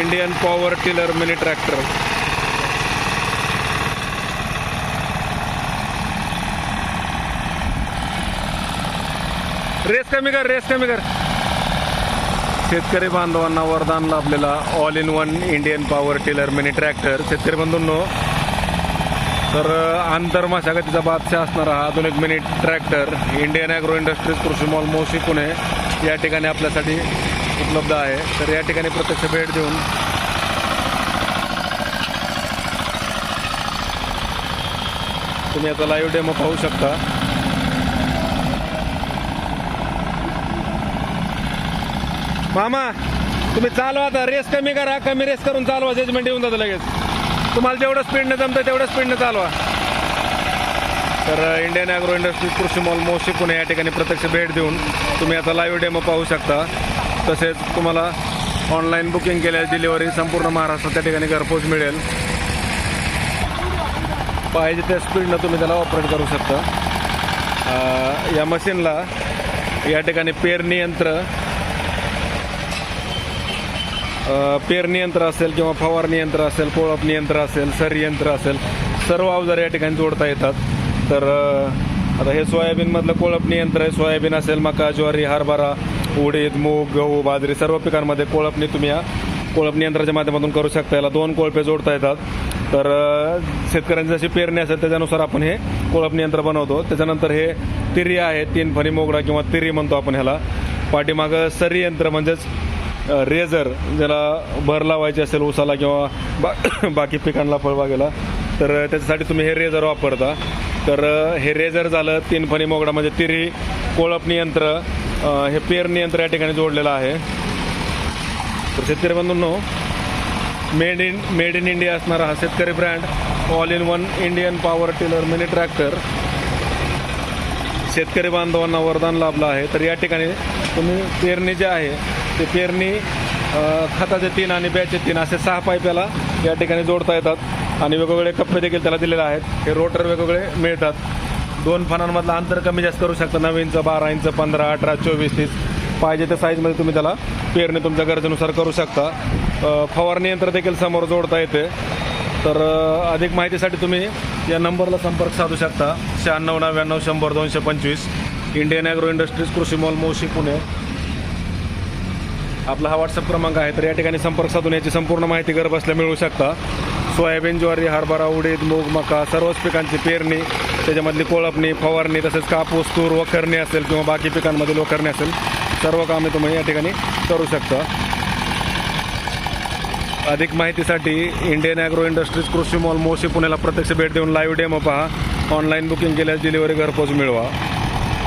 Indian power tiller mini tractor. Race कमी कर race कमी कर. शेतकरी बांधवांना वरदान लाभलेला all in one Indian power tiller mini tractor शेतकरी बंधूंनो तर आंतर मशागतीचा बादशाह असणारा हा अजून एक mini tractor Indian agro industries कृषी मॉल मोशी पुणे. या ठिकाणी आपल्यासाठी उपलब्ध आहे. तर या ठिकाणी प्रत्यक्ष भेट देऊन तुम्ही याचा लाईव्ह डेमो पाहू शकता. मामा तुम्ही चालवा आता. रेस कमी करा. कमी रेस करून चालवा. जजमेंट येऊन जातं लगेच. तुम्हाला जेवढं स्पीडनं जमतं तेवढं स्पीडनं चालवा. तर इंडियन ॲग्रो इंडस्ट्रीज कृषी मॉल मोशी पुणे या ठिकाणी प्रत्यक्ष भेट देऊन तुम्ही आता लाईव्ह डेमो पाहू शकता. तसेच तुम्हाला ऑनलाईन बुकिंग केल्यास डिलिव्हरी संपूर्ण महाराष्ट्रात त्या ठिकाणी घरपोच मिळेल. पाहिजे त्या स्पीडनं तुम्ही त्याला ऑपरेट करू शकता. या मशीनला या ठिकाणी पेरणी यंत्र पेरणी यंत्र असेल किंवा फवारणी यंत्र असेल कोळपणी यंत्र असेल सरी यंत्र असेल सर्व अवजार या ठिकाणी जोडता येतात. तर आता हे सोयाबीनमधलं कोळपणी यंत्र आहे. सोयाबीन असेल मका ज्वारी हरभरा उडीद मूग गहू बाजरी सर्व पिकांमध्ये कोळपणी तुम्ही या कोळपणी यंत्राच्या माध्यमातून करू शकता. याला दोन कोळपे जोडता येतात. तर शेतकऱ्यांची जशी पेरणी असेल त्याच्यानुसार आपण हे कोळपणी यंत्र बनवतो. त्याच्यानंतर हे तिरी आहे तीन फणी मोगरा किंवा तिरी म्हणतो आपण ह्याला. पाठीमागं सरी यंत्र म्हणजेच रेझर ज्याला भर लावायची असेल उसाला किंवा बा बाकी पिकांना फळबागेला. तर त्याच्यासाठी तुम्ही हे रेझर वापरता. तर हे रेझर झालं तीन फणी मोगडा म्हणजे तिरी कोळपणी यंत्र हे पेरणी यंत्र या ठिकाणी जोडलेलं आहे. तर शेतकरी बंधूंनो made in made in India असणारा हा शेतकरी brand all in one Indian power tiller mini tractor शेतकरी बांधवांना वरदान लाभलं आहे. तर या ठिकाणी तुम्ही पेरणी जे आहे ते पेरणी खताचे तीन आणि ब्याचे तीन असे सहा पाईप याला या ठिकाणी जोडता येतात. आणि वेगवेगळे कप्पे देखील त्याला दिलेले आहेत. हे रोटर वेगवेगळे मिळतात. दोन फणांमधलं अंतर कमी जास्त करू शकता. नऊ इंच बारा इंच पंधरा अठरा चोवीस तीस. पाहिजे त्या साईजमध्ये तुम्ही त्याला पेरणी तुमच्या गरजेनुसार करू शकता. फवारणी यंत्र देखील समोर जोडता येते. तर अधिक माहितीसाठी तुम्ही या नंबरला संपर्क साधू शकता. शहाण्णव नव्याण्णव शंभर दोनशे पंचवीस. इंडियन ॲग्रो इंडस्ट्रीज कृषी मॉल मोशी पुणे. आपला हा व्हॉट्सअप क्रमांक आहे तर या ठिकाणी संपर्क साधून याची संपूर्ण माहिती घर बसल्या मिळू शकता. सोयाबीन ज्वारी हरभरा उडीद मूग मका सर्वच पिकांची पेरणी त्याच्यामधली कोळपणी फवारणी तसेच कापूस तूर वखरणी असेल किंवा बाकी पिकांमधील वखरणी असेल सर्व कामे तुम्ही या ठिकाणी करू शकता. अधिक माहितीसाठी इंडियन ॲग्रो इंडस्ट्रीज कृषी मॉल मोशी पुण्याला प्रत्यक्ष भेट देऊन लाईव्ह डेमो पहा. ऑनलाईन बुकिंग केल्यास डिलिव्हरी घरपोच मिळवा.